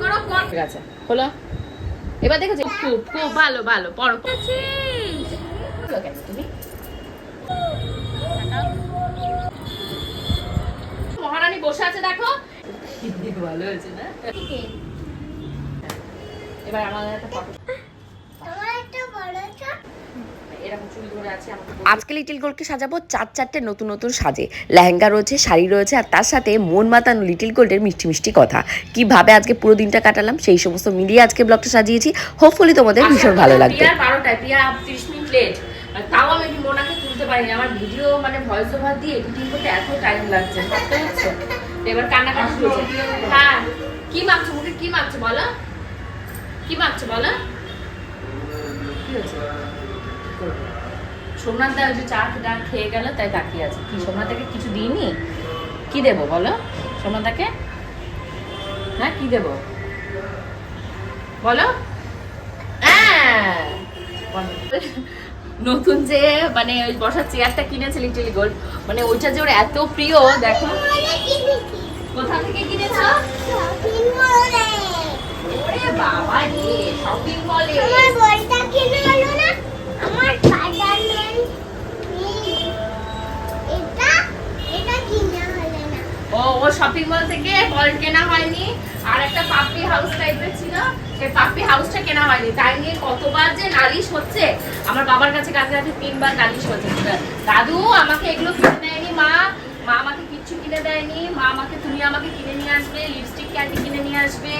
করো ঠিক আছে হলো এবার দেখেছি? খুব খুব ভালো ভালো পড়ো তুমি? মহারানী বসে আছে দেখো। ভালো হয়েছে না? এবার আমাদের একটা ফটো। এরকম চুল ধরে আছে আজকে লিটিল গোলকে সাজাবো চার চারটে নতুন নতুন সাজে। লেহেঙ্গা রয়েছে শাড়ি রয়েছে আর তার সাথে মন মাতানো লিটিল গোল্ডের মিষ্টি মিষ্টি কথা। কীভাবে আজকে পুরো দিনটা কাটালাম সেই সমস্ত মিলিয়ে আজকে ব্লগটা সাজিয়েছি। হোপফুলি তোমাদের ভীষণ ভালো লাগবে। বারোটায় প্রিয়া তিরিশ মিনিট লেট তাও আমি মোনাকে তুলতে পারিনি আমার ভিডিও মানে ভয়েস ওভার দিয়ে এডিটিং করতে এত টাইম লাগছে বুঝতে পারছ? এবার কান্নাকাটি শুরু হয়েছে। হ্যাঁ কি মাখছো মুখে কি মাখছো বলো? কি মাখছো বলো? কি হয়েছে? সোমনাথ দা ওই যে চা টা খেয়ে গেল, তাই তাকিয়ে আছে। কি সোমনাথদাকে কিছু দিইনি? কি দেবো বলো? সোমনাথদাকে হ্যাঁ কি দেবো? বলো? হ্যাঁ। নতুন যে মানে ওই বসার চেয়ারটা কিনেছে লিটিল গোল্ড মানে ওইটা যে ওর এত প্রিয়, দেখো। কোথা থেকে কিনেছো? বাবা শপিং মলে ও ও শপিং মল থেকে বল কেনা হয়নি। আর একটা পাপ্পি হাউস টাইপের ছিল। সেই পাপ্পি হাউসটা কেনা হয়নি। তাই নিয়ে কতবার যে নালিশ হচ্ছে, আমার বাবার কাছে কাছে কাছে তিনবার নালিশ হচ্ছে। দাদু, আমাকে এগুলো কিনে দেয়নি মা। মা আমাকে কিচ্ছু কিনে দেয়নি। মা আমাকে, তুমি আমাকে কিনে নিয়ে আসবে লিপস্টিক ক্যান্ডি কিনে নিয়ে আসবে।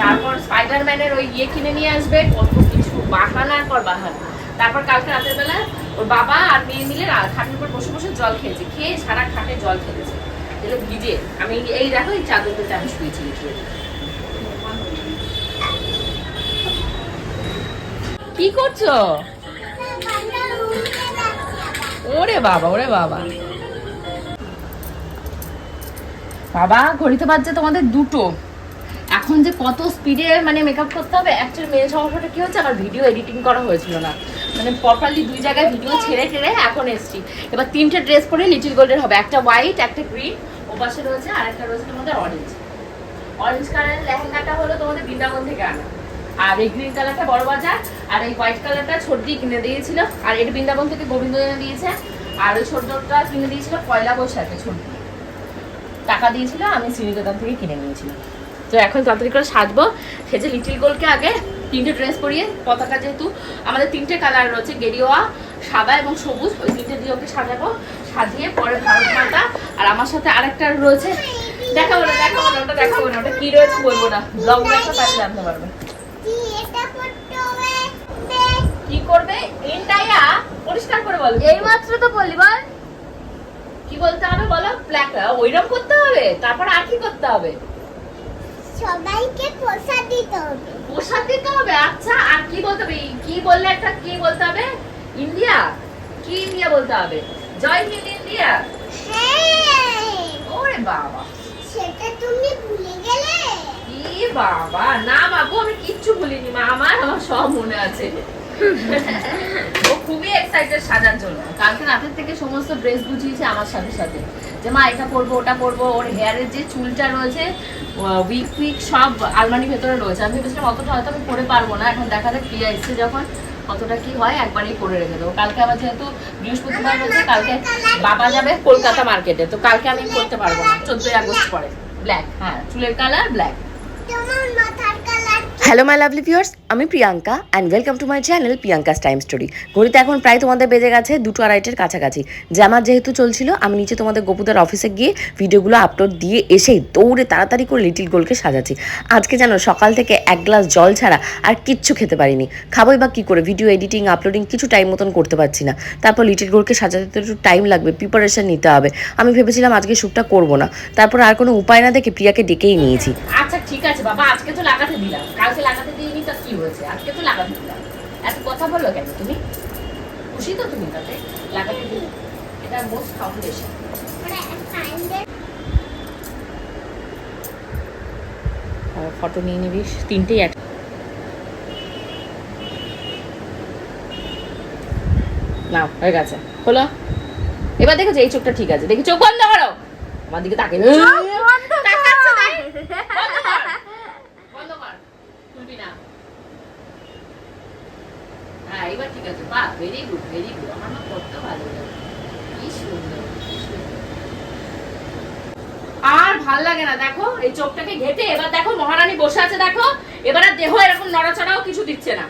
তারপর স্পাইডারম্যানের ওই ইয়ে কিনে নিয়ে আসবে। কত কিছু বাহানার পর বাহানা। তারপর কালকে রাতের বেলা ওর বাবা আর মেয়ে মিলে খাটের উপর বসে বসে জল খেয়েছে। খেয়ে সারা খাটে জল খেয়েছে। ভিজে আমি এই দেখো, এই আমি শুয়েছি কি করছ? ওরে বাবা ওরে বাবা। বাবা, ঘড়িতে বাজছে তোমাদের দুটো। এখন যে কত স্পিডে মানে মেকআপ করতে হবে অ্যাকচুয়ালি মেন সমস্যাটা কি হচ্ছে? আমার ভিডিও এডিটিং করা হয়েছিল না। মানে প্রপারলি দুই জায়গায় ভিডিও ছেড়ে টেড়ে এখন এসছি। এবার তিনটে ড্রেস পরে লিটিল গোল্ডের হবে, একটা হোয়াইট একটা গ্রিন ও পাশে রয়েছে আর একটা রয়েছে তোমাদের অরেঞ্জ অরেঞ্জ কালারের লেহেঙ্গাটা হলো তোমাদের বৃন্দাবন থেকে আনা। আর এই গ্রিন কালারটা বড় বাজার, আর এই হোয়াইট কালারটা ছোটদি কিনে দিয়েছিল। আর এটা বৃন্দাবন থেকে গোবিন্দ দিয়েছে। আর ওই ছোটটা কিনে দিয়েছিল পয়লা বৈশাখে ছোট টাকা দিয়েছিল, আমি শ্রীনিকেতন থেকে কিনে নিয়েছিলাম। তো এখন তাড়াতাড়ি করে সাজবো। সেজে লিটিল গোলকে আগে তিনটে ড্রেস পরিয়ে পতাকা যেহেতু আমাদের তিনটে কালার রয়েছে গেরিওয়া সাদা এবং সবুজ ওই তিনটে দিয়ে ওকে সাজাবো সাজিয়ে পরে ভারত মাতা আর আমার সাথে আরেকটা রয়েছে। দেখাবো না দেখাবো না ওটা দেখাবো না ওটা কি রয়েছে বলব না ব্লগ দেখা তাহলে জানতে পারবে কি করবে? এন্টাইয়া পরিষ্কার করে বলো। এই মাত্র তো বললি বল। কি বলতে হবে বলো? ব্ল্যাক ওইরকম করতে হবে তারপর আর কি করতে হবে? সবাইকে প্রসাদ দিতে হবে। প্রসাদ দিতে হবে? আচ্ছা আর কি বলতে হবে? কি বললে একটা কি বলতে হবে? ইন্ডিয়া? কি ইন্ডিয়া বলতে হবে? জয় হিন্দ ইন্ডিয়া? হ্যাঁ। ওরে বাবা। সেটা তুমি ভুলে গেলে। কি বাবা না বাবু আমি কিচ্ছু ভুলিনি মা আমার আমার সব মনে আছে। ও খুবই এক্সাইটেড সাজার জন্য। কালকে রাতের থেকে সমস্ত ড্রেস গুছিয়েছে আমার সাথে সাথে। যে মা, এটা পরবো, ওটা পরবো, ওর হেয়ারের যে চুলটা রয়েছে উইক উইক সব আলমারির ভেতরে রয়েছে। আমি ভেবেছিলাম অতটা হয়তো আমি পরে পারব না, এখন দেখা যাক প্রিয়া এসছে যখন কতটা কি হয়, একবারই করে রেখে দেবো। কালকে আবার যেহেতু বৃহস্পতিবার রয়েছে, কালকে বাবা যাবে কলকাতা মার্কেটে তো কালকে আমি করতে পারব না, চোদ্দই আগস্ট পরে। ব্ল্যাক হ্যাঁ চুলের কালার ব্ল্যাক মাথার হ্যালো মাই লাভলি ভিউয়ার্স আমি Priyanka and welcome to my channel Priyanka's time story ঘড়িতে এখন প্রায় তোমাদের বেজে গেছে দুটো আড়াইটের কাছাকাছি। জামার যেহেতু চলছিল, আমি নিচে তোমাদের গোপুদার অফিসে গিয়ে ভিডিওগুলো আপলোড দিয়ে এসেই দৌড়ে তাড়াতাড়ি করে লিটিল গোলকে সাজাচ্ছি। আজকে যেন সকাল থেকে এক গ্লাস জল ছাড়া আর কিচ্ছু খেতে পারিনি। খাবোই বা কী করে ভিডিও এডিটিং আপলোডিং কিছু টাইম মতন করতে পারছি না। তারপর লিটিল গোলকে সাজাতে তো একটু টাইম লাগবে প্রিপারেশন নিতে হবে। আমি ভেবেছিলাম আজকে শ্যুটটা করব না। তারপর আর কোনো উপায় না দেখে প্রিয়াকে ডেকেই নিয়েছি। আচ্ছা ঠিক আছে, বাবা, আজকে তো লাগাতে দিলাম। কালকে লাগাতে দিইনি তো কি হয়েছে? আজকে তো লাগাতে দিলাম। এত কথা বলল কেন তুমি? খুশি তো তুমি তাতে? লাগাতে দিলে? এটা মোস্ট ফাউন্ডেশন মানে ফটো নিয়ে নিবি তিনটেই এক। না হয়ে গেছে। হলো এবার দেখেছ এই চোখটা ঠিক আছে। দেখি চোখ বন্ধ করো। আমার দিকে তাকে বন্ধ কর। বন্ধ কর। এবার ঠিক আছে বাহ ভেরি গুড ভেরি গুড আমার না কত ভালো লাগে। কি সুন্দর আর ভালো লাগে না, দেখো, এই চোখটাকে ঘেটে, এবার দেখো মহারানী বসে আছে, দেখো, এবার দেহ এরকম নড়াচড়াও কিছু দিচ্ছে না।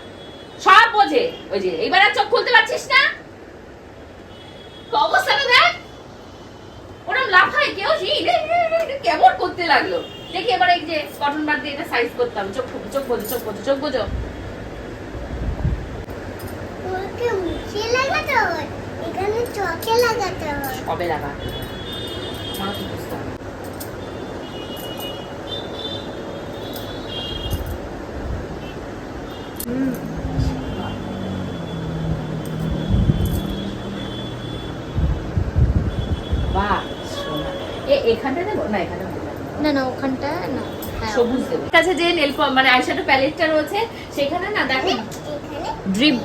সব বোঝে, ওই যে, এবার চোখ খুলতে পারছিস না? অবস্থাটা দেখ। ওরম লাফায় কেউ কেমন করতে লাগল। দেখি এবার এই যে কটন বার দিয়ে এটা সাইজ করতাম। চোখ চোখ বোঝো চোখ বোঝো চোখ বোঝো ওকে মুছে লাগাতে হয়। এখানে চকে লাগাতে হয়। কবে লাগা আমার বুঝতে হবে। বাহ, এখানটা দেবো? না এখানটা না। না ওখানটা না। হ্যাঁ। সবুজ দেবো। কাছে যে নেল মানে আইশ্যাডো প্যালেটটা রয়েছে সেখানে না দেখো ডিপ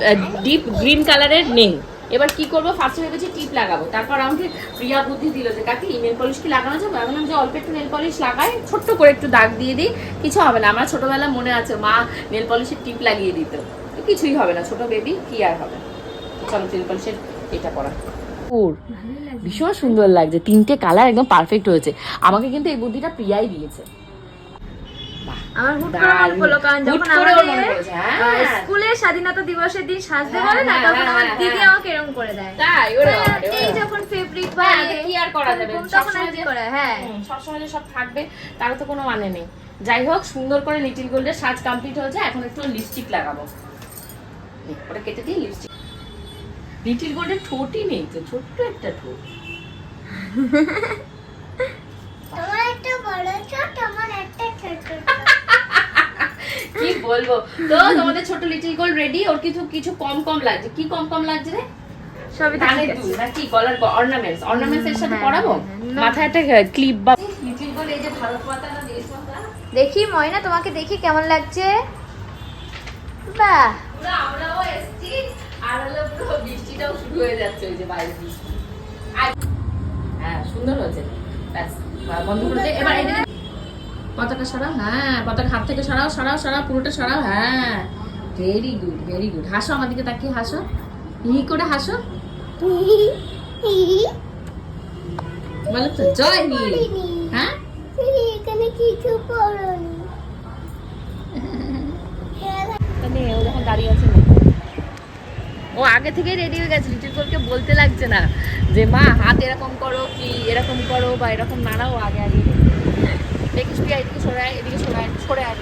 ডিপ গ্রিন কালারের নেই। এবার কি করব? ফার্স্টে ভেবেছি টিপ লাগাবো। তারপর আমাকে প্রিয়া বুদ্ধি দিল যে, কাকি নেল পলিশ কি লাগানো যাবে? আমি বললাম যে, অল্প একটু নেল পলিশ লাগাই, ছোট্ট করে একটু দাগ দিয়ে দিই, কিছু হবে না। আমার ছোটবেলা মনে আছে, মা নেল পলিশের টিপ লাগিয়ে দিত। কিছুই হবে না, ছোট বেবি কি আর হবে? চলো নেল পলিশের এটা ওর ভীষণ সুন্দর লাগছে। তিনটে কালার একদম পারফেক্ট হয়েছে। আমাকে কিন্তু এই বুদ্ধিটা প্রিয়াই দিয়েছে। আমার হুট করে মনে পড়ল কারণ যখন আমাদের হ্যাঁ। স্কুলের স্বাধীনতা দিবসের দিন সাজতে হ্যাঁ, বলে না হ্যাঁ, তখন আমার দিদি। আমাকে এরকম করে দেয়। তাই ওরে এই যখন ফেব্রিক বা কি আর করা যাবে? তখন আর কি করে? হ্যাঁ। সবসময় যে সব থাকবে তারও তো কোনো মানে নেই। যাই হোক সুন্দর করে লিটিল গোল্ডের সাজ কমপ্লিট হয়েছে এখন একটু লিপস্টিক লাগাবো। ওটা কেটে দিয়ে লিপস্টিক লিটিল গোল্ডের ঠোঁটই নেই তো ছোট্ট একটা ঠোঁট তোমার একটা বড় ছোট আমার একটা ছোট ছোট। কি বলব। তো তোমাদের ছোট লিটিল গোল্ড রেডি ওর কিছু কিছু কম কম লাগছে। কি কম কম লাগছে রে? সবই তো কানের দুল না গলার অর্নামেন্টস অর্নামেন্টস এর সাথে পরাবো। মাথায় একটা ক্লিপ বা লিটিল গোল্ড এই যে ভারত মাতা না দেশ মাতা? দেখি ময়না তোমাকে দেখি কেমন লাগছে? বাহ। পুরো আমরাও এসছি। আর হলো পুরো বৃষ্টিটাও শুরু হয়ে যাচ্ছে ওই যে বাইরে বৃষ্টি। হ্যাঁ সুন্দর হয়েছে। ব্যাস বন্ধ করে এবার পতাকা সরাও? হ্যাঁ পতাকা হাত থেকে সরাও সরাও সরাও, পুরোটা সরাও। হ্যাঁ। ভেরি গুড ভেরি গুড হাসো আমার দিকে তাকিয়ে, হাসো। হি করে হাসো। বলো তো, জয় পড়িনি। হ্যাঁ? কিছু মানে ও যখন দাঁড়িয়ে আছে, ও আগে থেকেই রেডি হয়ে গেছে। লিটিল গোলকে বলতে লাগছে না যে, মা, হাত এরকম করো কি, এরকম করো বা এরকম নাড়াও, আগে আগে। দেখিস তুই এদিকে সরে আয়, এদিকে সরে আয় সরে আয়।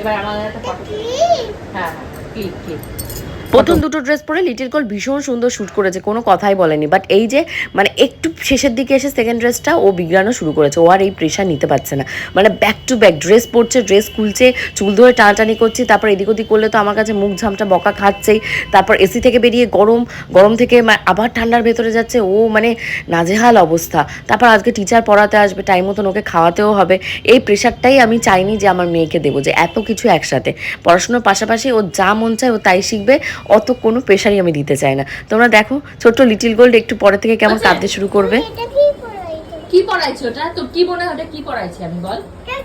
এবার আমাদের একটা হ্যাঁ হ্যাঁ ক্লিক ক্লিক প্রথম দুটো ড্রেস পরে লিটিল গোল্ড ভীষণ সুন্দর শ্যুট করেছে, কোনো কথাই বলেনি। বাট এই যে মানে একটু শেষের দিকে এসে সেকেন্ড ড্রেসটা ও বিগড়ানো শুরু করেছে, ও আর এই প্রেশার নিতে পারছে না। মানে ব্যাক টু ব্যাক ড্রেস পরছে ড্রেস খুলছে, চুল ধরে টানাটানি করছে, তারপর এদিক ওদিক করলে তো আমার কাছে মুখ ঝামটা বকা খাচ্ছেই। তারপর এসি থেকে বেরিয়ে গরম গরম থেকে আবার ঠান্ডার ভেতরে যাচ্ছে, ও মানে নাজেহাল অবস্থা। তারপর আজকে টিচার পড়াতে আসবে টাইম মতন ওকে খাওয়াতেও হবে। এই প্রেশারটাই আমি চাইনি যে আমার মেয়েকে দেবো, যে এত কিছু একসাথে। পড়াশোনার পাশাপাশি ও যা মন চায় ও তাই শিখবে অত কোনো প্রেশারই আমি দিতে চাই না। তোমরা দেখো ছোট্ট লিটিল গোল্ড একটু পরে থেকে কেমন আচ্ছা। কাঁদতে শুরু করবে। কি পড়াইতো ওটা তোর কি মনে হয় ওটা কি পড়াইছি আমি বল।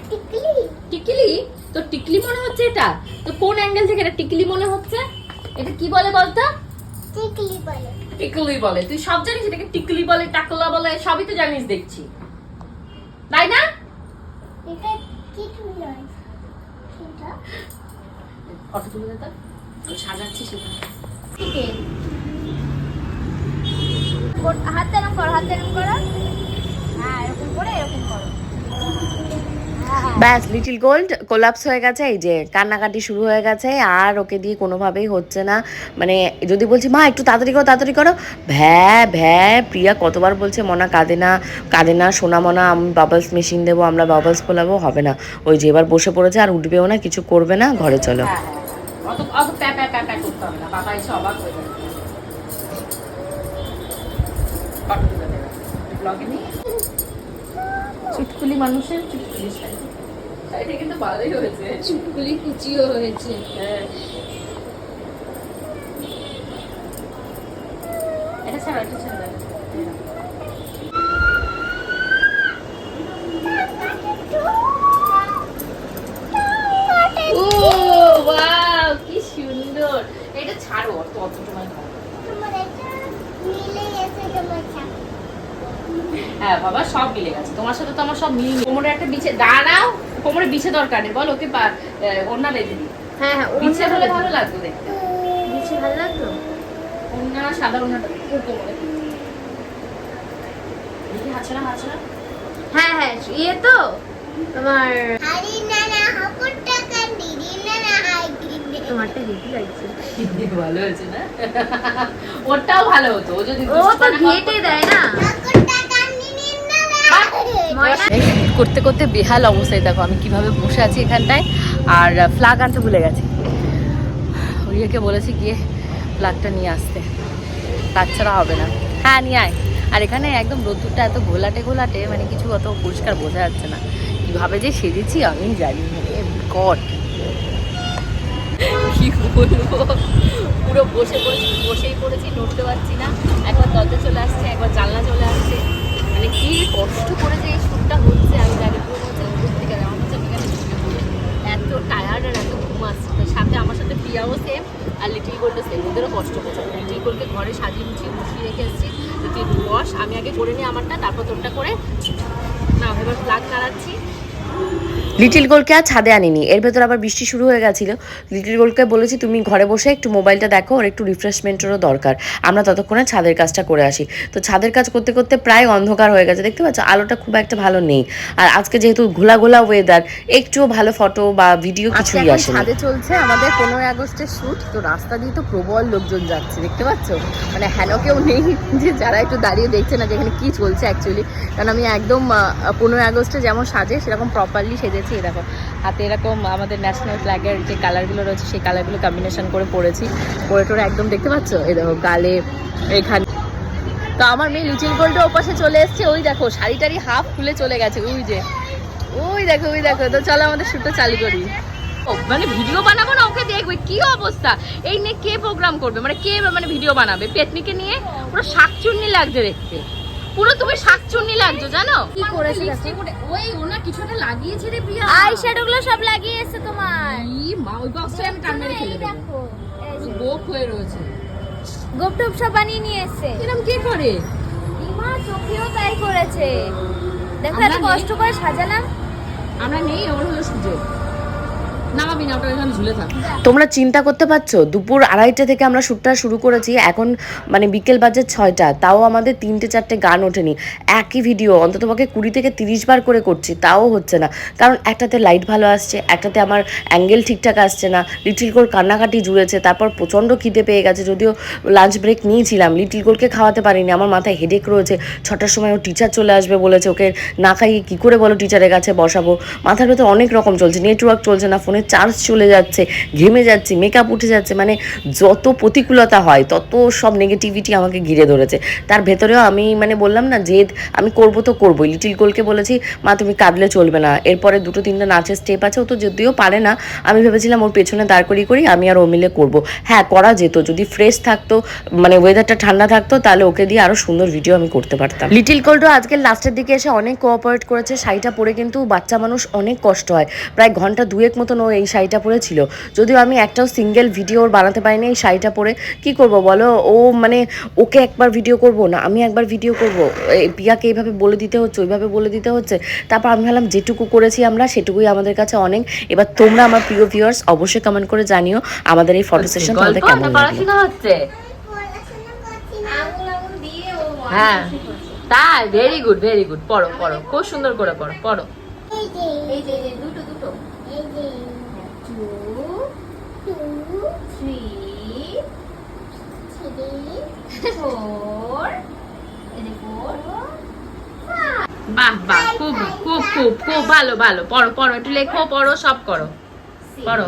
টিকলি। টিকলি? তো টিকলি মনে হচ্ছে এটা? তো কোন অ্যাঙ্গেল থেকে এটা টিকলি মনে হচ্ছে? এটা কি বলে বলতো? টিকলি বলে। টিকলি বলে। তুই সব জানিস এটাকে টিকলি বলে টাকলা বলে সবই তো জানিস দেখছি। তাই না? এটা নয়। তুলে আমি সাজাচ্ছি সেটা ঠিক আছে। গোট- হাত এরকম করো হাত এরকম করো। হ্যাঁ এরকম করে এরকম করো। হ্যাঁ ব্যাস লিটিল গোল্ড কোলাপস হয়ে গেছে এই যে কান্নাকাটি শুরু হয়ে গেছে আর ওকে দিয়ে কোনোভাবেই হচ্ছে না। মানে যদি বলছি মা একটু তাড়াতাড়ি করো তাড়াতাড়ি করো। ভ্যা ভ্যা প্রিয়া কতবার বলছে মনা কাঁদে না কাঁদে না সোনা মনা আমি বাবলস মেশিন দেবো আমরা বাবলস খোলাবো হবে না। ওই যে এবার বসে পড়েছে আর উঠবেও না কিছু করবে না ঘরে চলো। হ্যাঁ হ্যাঁ। অত অত প্যা প্যা প্যা প্যা করতে হবে না। বাবা এসে অবাক হয়ে যাবে। ব্লগে নেই? চুটকুলি মানুষের চুটকুলি শাড়ি। শাড়িটা কিন্তু ভালোই হয়েছে। চুপগুলি কুচিও হয়েছে। হ্যাঁ। এটা ছাড়া এটা ছাড়া। কতটুকুই হয় হ্যাঁ বাবা সব মিলে গেছে। তোমার সাথে তো আমার সব মিল কোমরে একটা বিছে দাঁড়াও কোমরে বিছে দরকার নেই বল ওকে ওড়না বেঁধে দিই। হ্যাঁ হ্যাঁ বিছে হলে ভালো লাগতো দেখতে বিছে ভালো লাগতো? ওড়না সাধারণ হ্যাঁ হ্যাঁ ইয়ে তো তোমার হারি নানা হাকুর টাকা দিদি তোমারটা হেভি লাগছে। ভালো হয়েছে না ওটাও ভালো হতো ও যদি ও তো ঘেটে দেয় না। হাপুর টাকা দিদি নানা ময়না এই shoot করতে করতে বেহাল অবস্থায় দেখো আমি কীভাবে বসে আছি এখানটায় আর ফ্লাগ আনতে ভুলে গেছি। ওইকে বলেছি গিয়ে ফ্লাগটা নিয়ে আসতে। কাজ ছাড়া হবে না। হ্যাঁ নিয়ে আয়। আর এখানে একদম রোদ্দুরটা এত ঘোলাটে ঘোলাটে মানে কিছু অত পরিষ্কার বোঝা যাচ্ছে না। কীভাবে যে সেজেছি আমি জানি কট কি বলব? পুরো বসে পড়েছি বসেই পড়েছি, নড়তে পারছি না। একবার দরজা চলে আসছে, একবার জানলা চলে আসছে। মানে কি কষ্ট করে যে এই শ্যুটটা হচ্ছে, আমি জানি পুরো হচ্ছে উপর থেকে আমার হচ্ছে আমি এত টায়ার্ড আর এত ঘুম আসছে। সাথে আমার সাথে প্রিয়াও সেম আর লিটিল গোল্ডও সেম ওদেরও কষ্ট হচ্ছে। লিটিল গোল্ডকে ঘরে সাজিয়ে মুছিয়ে বসিয়ে রেখে এসেছি। তুই বস, আমি আগে করে নিই আমারটা, তারপর তোরটা করে না, এবার ফ্লাগ নাড়াচ্ছি লিটিল গোলকে আর ছাদে আনিনি। এর ভেতর আবার বৃষ্টি শুরু হয়ে গেছিল। লিটিল গোলকে বলেছি তুমি ঘরে বসে একটু মোবাইলটা দেখো ওর একটু রিফ্রেশমেন্টেরও দরকার। আমরা ততক্ষণে ছাদের কাজটা করে আসি। তো ছাদের কাজ করতে করতে প্রায় অন্ধকার হয়ে গেছে। দেখতে পাচ্ছ আলোটা খুব একটা ভালো নেই। আর আজকে যেহেতু ঘোলা ঘোলা ওয়েদার একটুও ভালো ফটো বা ভিডিও কিছুই আসে ছাদে চলছে আমাদের পনেরোই আগস্টের শ্যুট তো রাস্তা দিয়ে তো প্রবল লোকজন যাচ্ছে দেখতে পাচ্ছ? মানে হেন কেউ নেই যে যারা একটু দাঁড়িয়ে দেখছে না যেখানে কি চলছে অ্যাকচুয়ালি কারণ আমি একদম পনেরোই আগস্টে যেমন সাজে সেরকম প্রপারলি সেজেছি। এই দেখো, হাতে এরকম আমাদের ন্যাশনাল ফ্ল্যাগের যে কালারগুলো রয়েছে, সেই কালারগুলো কম্বিনেশন করে পরেছি। পরে টোরে একদম দেখতে পাচ্ছ? এই দেখো, গালে এখানে। তো আমার মেয়ে লিটিল গোল্ডের ওপাশে চলে এসছে, ওই দেখো শাড়ি টাড়ি হাফ খুলে চলে গেছে, ওই যে। ওই দেখো ওই দেখো, তো চলো আমাদের শুটটা চালু করি। মানে ভিডিও বানাবো না, ওকে দেখবে, কি অবস্থা? এই নিয়ে কে প্রোগ্রাম করবে? মানে কে মানে ভিডিও বানাবে? পেতনিকে নিয়ে পুরো শাকচুন্নি লাগছে দেখতে। পুরো তুমি শাকচুন্নি লাগছো জানো? কি করেছে লিপস্টিক ওই ওনা কিছু একটা লাগিয়েছে রে প্রিয়া। আই শ্যাডো গুলো সব লাগিয়ে এসেছে তোমার। ই মা ওই বক্সটা আমি টান মেরে ফেলে দেবো। দেখো গোপ হয়ে রয়েছে। গোপ টোপ সব বানিয়ে নিয়ে এসেছে। এরকম কে করে? ইমা চোখেও তাই করেছে। দেখো এত কষ্ট করে সাজালাম। আমরা নেই ওর হলো সুযোগ। তোমরা চিন্তা করতে পারছ? দুপুর আড়াইটা থেকে আমরা শ্যুটটা শুরু করেছি, এখন মানে বিকেল বাজে ছয়টা, তাও আমাদের তিনটে চারটে গান ওঠেনি। একই ভিডিও অন্তত পক্ষে কুড়ি থেকে তিরিশ বার করে করছি, তাও হচ্ছে না। কারণ একটাতে লাইট ভালো আসছে, একটাতে আমার অ্যাঙ্গেল ঠিকঠাক আসছে না লিটিল গোল কান্নাকাটি জুড়েছে, তারপর প্রচণ্ড খিদে পেয়ে গেছে, যদিও লাঞ্চ ব্রেক নিয়েছিলাম লিটিল গোলকে খাওয়াতে পারিনি, আমার মাথায় হেডেক রয়েছে, ছটার সময় ও টিচার চলে আসবে বলেছে, ওকে না খাইয়ে কী করে বলো টিচারের কাছে বসাবো? মাথার ভেতর অনেক রকম চলছে নেটওয়ার্ক চলছে না ফোনের চার্জ চলে যাচ্ছে, ঘেমে যাচ্ছি মেকআপ উঠে যাচ্ছে মানে যত প্রতিকূলতা হয়, তত সব নেগেটিভিটি আমাকে ঘিরে ধরেছে। তার ভেতরেও আমি মানে বললাম না জেদ আমি করব তো করবোই। লিটিল গোলকে বলেছি, মা, তুমি কাঁদলে চলবে না। এরপরে দুটো তিনটা নাচের স্টেপ আছে, ও তো যদিও পারে না, আমি ভেবেছিলাম ওর পেছনে দাঁড় করিয়ে করি আমি আর ও মিলে করব। হ্যাঁ করা যেত, যদি ফ্রেশ থাকতো মানে ওয়েদারটা ঠান্ডা থাকতো, তাহলে ওকে দিয়ে আরও সুন্দর ভিডিও আমি করতে পারতাম। লিটিল গোল্ডও আজকের লাস্টের দিকে এসে অনেক কোঅপারেট করেছে, শাড়িটা পরে কিন্তু বাচ্চা মানুষ অনেক কষ্ট হয়। প্রায় ঘণ্টা দুয়েক মতন ও এই শাড়িটা পরে ছিল যদিও আমি একটাও সিঙ্গেল ভিডিও ওর বানাতে পারিনি এই শাড়িটা পরে কি করব বলো? ও মানে ওকে একবার ভিডিও করব না আমি একবার ভিডিও করব? এই পিয়াকে এইভাবে বলে দিতে হচ্ছে ওইভাবে বলে দিতে হচ্ছে। তারপর আমি ভাবলাম যেটুকু করেছি আমরা সেটুকুই আমাদের কাছে অনেক। এবার তোমরা আমার প্রিয় ভিউয়ার্স অবশ্যই কমেন্ট করে জানিও আমাদের এই ফটো সেশন তোমাদের কেমন লাগল। হ্যাঁ তাই ভেরি গুড ভেরি গুড পড়ো পড়ো খুব সুন্দর করে পড়ো পড়ো। এই যে দুটো দুটো। এই যে two two three three four বাহ বাহ খুব খুব খুব খুব ভালো ভালো। পড়ো পড়ো একটু লেখো পড়ো সব করো। পড়ো।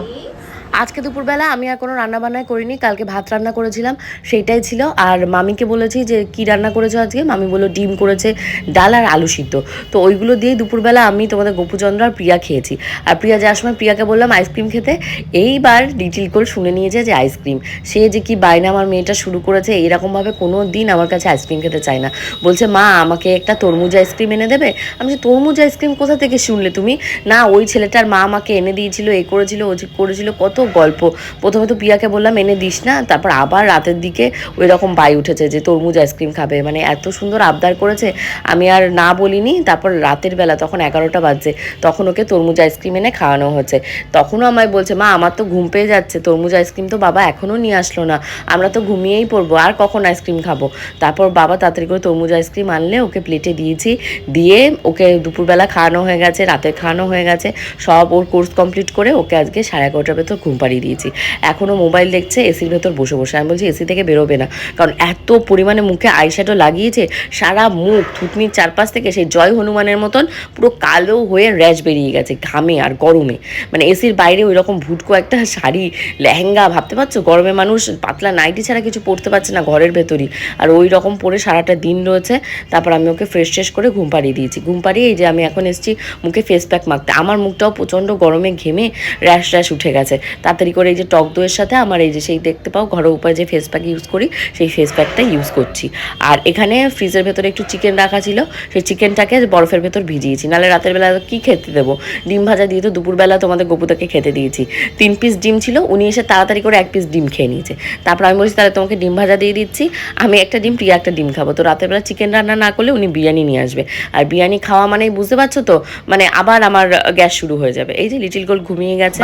আজকে দুপুরবেলা আমি আর কোনো রান্না বান্না করিনি, কালকে ভাত রান্না করেছিলাম, সেইটাই ছিল। আর মামিকে বলেছি যে, কি রান্না করেছ আজকে? মামি বলল, ডিম করেছে ডাল আর আলু সিদ্ধ। তো ওইগুলো দিয়েই দুপুরবেলা আমি তোমাদের গোপুচন্দ্র আর প্রিয়া খেয়েছি। আর প্রিয়া যাওয়ার সময় প্রিয়াকে বললাম আইসক্রিম খেতে? এইবার লিটিল কোল শুনে নিয়েছে যে আইসক্রিম সে যে, কি বায়না, আমার মেয়েটা শুরু করেছে, এইরকমভাবে কোনো দিন আমার কাছে আইসক্রিম খেতে চায় না। বলছে, মা, আমাকে একটা তরমুজ আইসক্রিম এনে দেবে? আমি তরমুজ আইসক্রিম কোথা থেকে শুনলে তুমি? না, ওই ছেলেটার মা আমাকে এনে দিয়েছিল, এ করেছিল, ও করেছিল, কত গল্প। প্রথমে তো পিয়াকে বললাম, এনে দিস না। তারপর আবার রাতের দিকে ওই রকম বাই উঠেছে যে তরমুজ আইসক্রিম খাবে। মানে এত সুন্দর আবদার করেছে, আমি আর না বলিনি। তারপর রাতের বেলা তখন এগারোটা বাজছে, তখন ওকে তরমুজ আইসক্রিম এনে খাওয়ানো হচ্ছে। তখনও আমায় বলছে, মা, আমার তো ঘুম পেয়ে যাচ্ছে, তরমুজ আইসক্রিম তো বাবা এখনও নিয়ে আসলো না। আমরা তো ঘুমিয়েই পড়ব, আর কখন আইসক্রিম খাব? তারপর বাবা তাড়াতাড়ি করে তরমুজ আইসক্রিম আনলে ওকে প্লেটে দিয়েছি। দিয়ে ওকে দুপুরবেলা খাওয়ানো হয়ে গেছে, রাতে খাওয়ানো হয়ে গেছে। সব ওর কোর্স কমপ্লিট করে ওকে আজকে সাড়ে এগারোটার ভেতর ঘুম পাড়িয়ে দিয়েছি। এখনও মোবাইল দেখছে এসির ভেতর বসে বসে। আমি বলছি এসি থেকে বেরোবে না। কারণ এত পরিমাণে মুখে আইশ্যাডো লাগিয়েছে, সারা মুখ, থুতনির চারপাশ থেকে সেই জয় হনুমানের মতন পুরো কালো হয়ে র্যাশ বেরিয়ে গেছে, ঘামে আর গরমে। মানে এসির বাইরে ওই রকম ভুটকো একটা শাড়ি, লেহেঙ্গা, ভাবতে পারছ? গরমে মানুষ পাতলা নাইটি ছাড়া কিছু পরতে পারছে না ঘরের ভেতরই। আর ওই রকম পরে সারাটা দিন রয়েছে। তারপর আমি ওকে ফ্রেশ ট্রেশ করে ঘুম পাড়িয়ে দিয়েছি। ঘুম পাড়িয়ে এই যে আমি এখন এসেছি মুখে ফেস প্যাক মাখতে। আমার মুখটাও প্রচণ্ড গরমে ঘেমে র্যাশ র্যাশ উঠে গেছে। তাড়াতাড়ি করে এই যে টক দইয়ের সাথে আমার এই যে সেই দেখতে পাও ঘরের উপায় যে ফেস প্যাক ইউজ করি, সেই ফেস প্যাকটা ইউজ করছি। আর এখানে ফ্রিজের ভেতরে একটু চিকেন রাখা ছিল, সেই চিকেনটাকে বরফের ভেতর ভিজিয়েছি। নাহলে রাতের বেলা কি খেতে দেবো? ডিম ভাজা দিয়ে তো দুপুরবেলা তোমাদের গপুতাকে খেতে দিয়েছি। তিন পিস ডিম ছিল, উনি এসে তাড়াতাড়ি করে এক পিস ডিম খেয়ে নিয়েছে। তারপর আমি বলছি, তাহলে তোমাকে ডিম ভাজা দিয়ে দিচ্ছি, আমি একটা ডিম, প্রিয়া একটা ডিম খাব। তো রাতের বেলা চিকেন রান্না না করলে উনি বিরিয়ানি নিয়ে আসবে। আর বিরিয়ানি খাওয়া মানেই বুঝতে পারছ তো মানে আবার আমার গ্যাস শুরু হয়ে যাবে। এই যে লিটিল গোল ঘুমিয়ে গেছে।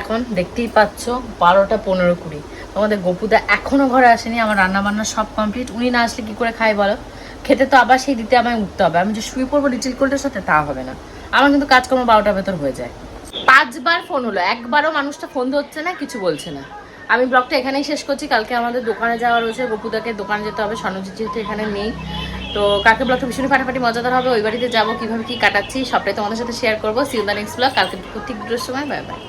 এখন দেখতেই পাচ্ছ, বারোটা পনেরো কুড়ি। তোমাদের গপুদা এখনও ঘরে আসেনি, আমার রান্না বান্না সব কমপ্লিট উনি না আসলে কি করে খাই বলো? খেতে তো আবার সেই দিতে আমায় উঠতে হবে। আমি যে শুয়ে পড়ব লিটিল কোল্ডের সাথে, তা হবে না। আমার কিন্তু কাজকর্ম বারোটার ভেতর হয়ে যায়। পাঁচবার ফোন হলো। একবারও মানুষটা ফোন ধরছে না, কিছু বলছে না। আমি ব্লগটা এখানেই শেষ করছি। কালকে আমাদের দোকানে যাওয়া রয়েছে। গপুদাকে দোকানে যেতে হবে। স্বর্ণজিৎ যেহেতু এখানে নেই, তো কালকে ব্লগটা ভীষণ ফাটাফাটি মজাদার হবে। ওই বাড়িতে যাব, কীভাবে কী কাটাচ্ছি, সবটাই তোমাদের সাথে শেয়ার করব। সিউদা নেক্সট ব্লগ কালকে ঠিক দুটোর সময় বাই বাই